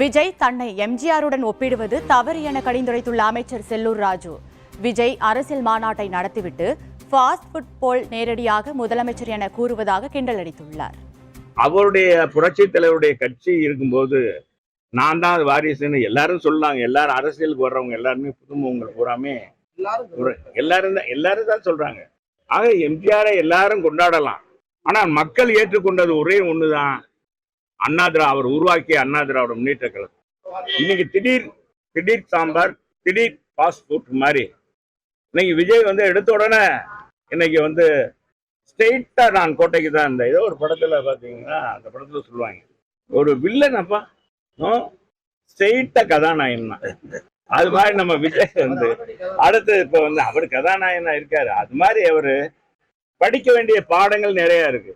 விஜய் தன்னை எம்ஜிஆருடன் ஒப்பிடுவது தவறு என கடிந்துரைத்துள்ள அமைச்சர் செல்லூர் ராஜு. விஜய் அரசியல் மாநாட்டை நடத்திவிட்டு ஃபாஸ்ட் ஃபுட் போல் நேரடியாக முதலமைச்சர் என கூறுவதாக கிண்டல் அடித்துள்ளார். அவருடைய புரட்சி தலைவருடைய கட்சி இருக்கும்போது நான் தான் வாரிசுன்னு எல்லாரும் சொல்லாங்க எல்லாரும் அரசியலுக்கு வர்றவங்க எல்லாருமே புதுமுகங்கள் பூராமே ஒரு- எல்லாரும் தான் எல்லாரும் தான் சொல்றாங்க. ஆக எம்ஜிஆரை எல்லாரும் கொண்டாடலாம். ஆனால் மக்கள் ஏற்றுக்கொண்டது ஒரே ஒண்ணுதான். அண்ணா திரா அவர் உருவாக்கிய அண்ணா திராவிட முன்னேற்ற கழகம். இன்னைக்கு திடீர் திடீர் சாம்பார் திடீர் ஃபாஸ்ட் ஃபுட் மாதிரி. இன்னைக்கு விஜய் வந்து எடுத்த உடனே இன்னைக்கு வந்து ஸ்ட்ரெயிட்டா நான் கோட்டைக்கு தான் இருந்தேன். ஏதோ ஒரு படத்துல பாத்தீங்கன்னா அந்த படத்துல சொல்லுவாங்க. ஒரு வில்லன் அப்பா ஸ்ட்ரெயிட்டா கதாநாயகன் தான். அது மாதிரி நம்ம விஜய் வந்து அடுத்து இப்ப வந்து அவர் கதாநாயகனா இருக்காரு. அது மாதிரி அவரு படிக்க வேண்டிய பாடங்கள் நிறைய இருக்கு.